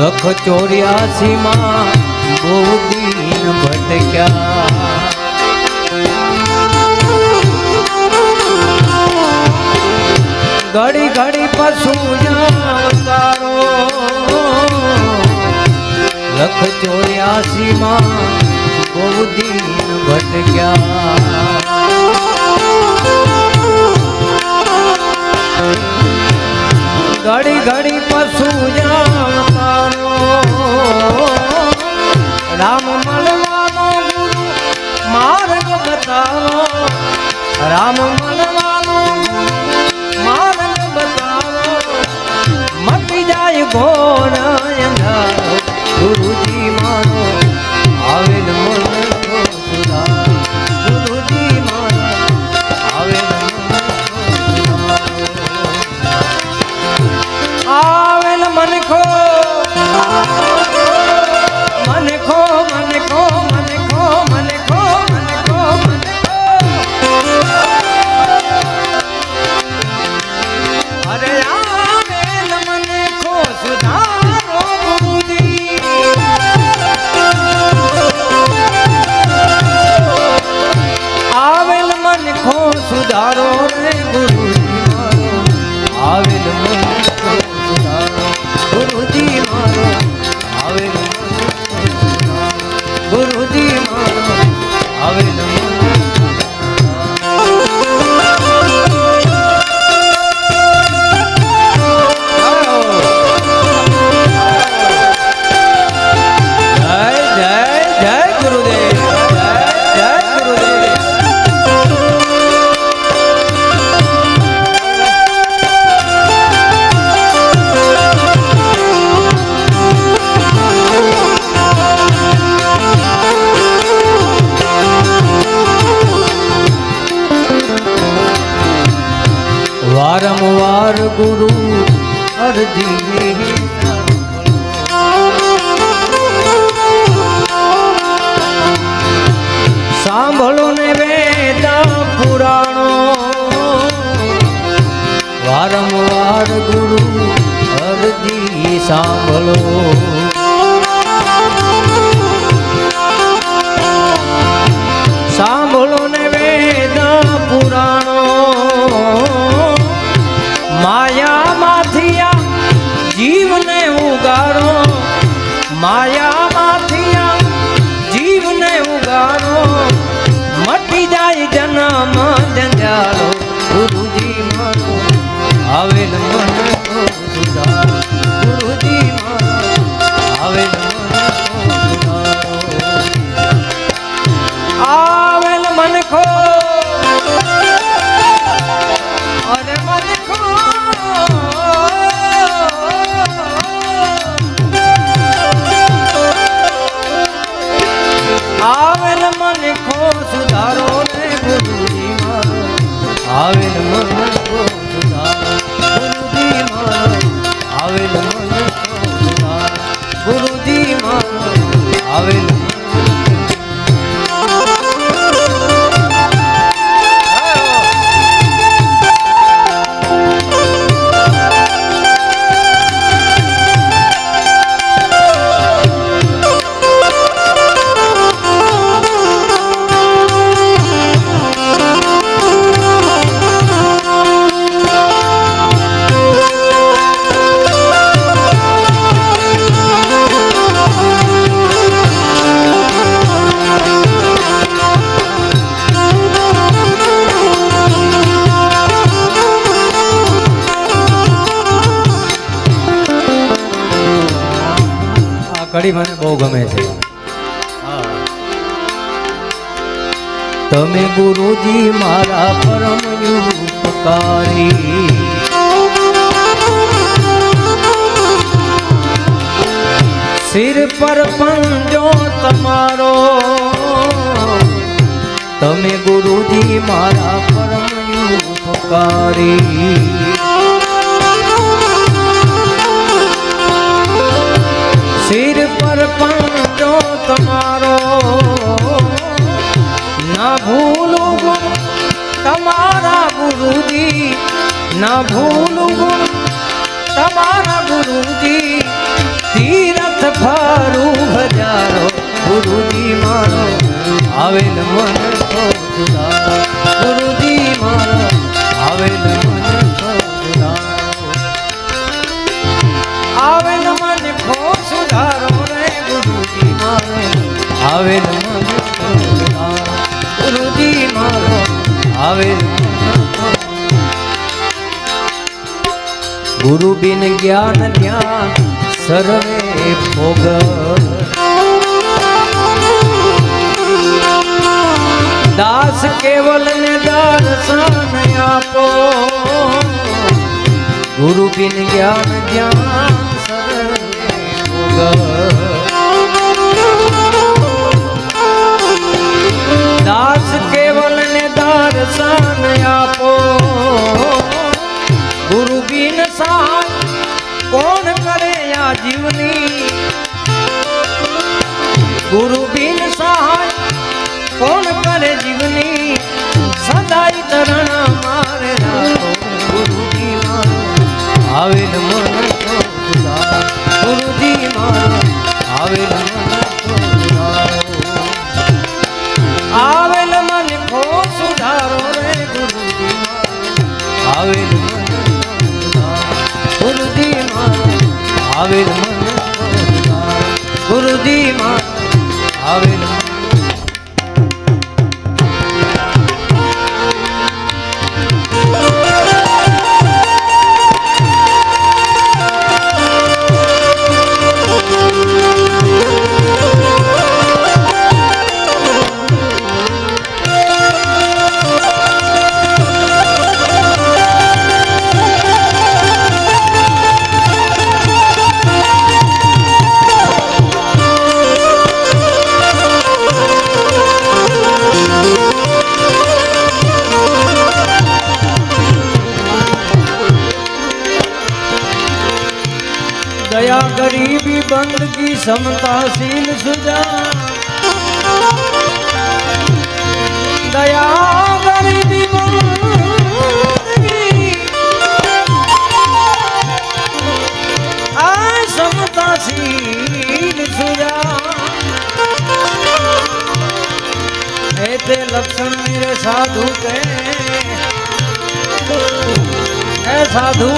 લખ ચોર્યાસી માં બહુ દિન ભટક્યા. ઘડી ઘડી પશુ અવતારો લખ ચોર્યાસી માં બહુ દિન ભટક્યા. ઘડી ઘડી પશુ અવતારો ગુરુ અરજી સાંભળો ને વેદ પુરાણો. વારંવાર ગુરુ અરજી સાંભળો. આવેલ મન ખો સુધારો ને ગુરુજી મારો આવેલ મન ખો સુધારો ગુરુજી મારો આવેલ મન ખો સુધારો ગુરુજી મારો આવેલ કડી મને બહુ ગમે છે. તમે ગુરુજી મારા પરમ ઉપકારી. સિર પર પંજો તમારો. તમે ગુરુજી મારા પરમ ઉપકારી. ભૂલું ગુણ તમારા ગુરુજી. તીરથ તારું હજારો ગુરુજી મારો. આવેલ મન ગુરુજી મારો, આવેલ મન આવેલ મન ખો સુધારો રે મારો. આવેલ મન ગુરુજી મારો, આવેલ ગુરુ બિન જ્ઞાન ત્યાં સર્વે ભોગ દાસ કેવલ ને દર્શન આપો. ગુરુ બિન જ્ઞાન જ્ઞાન સર્વે ભોગ આવેલ દયા ગરીબી, બંદગી સમતાશીલ સુજા. દયા ગરીબી આ સમતાશીલ સુજા. હે તે લક્ષણ મેરે સાધુ કે? સાધુ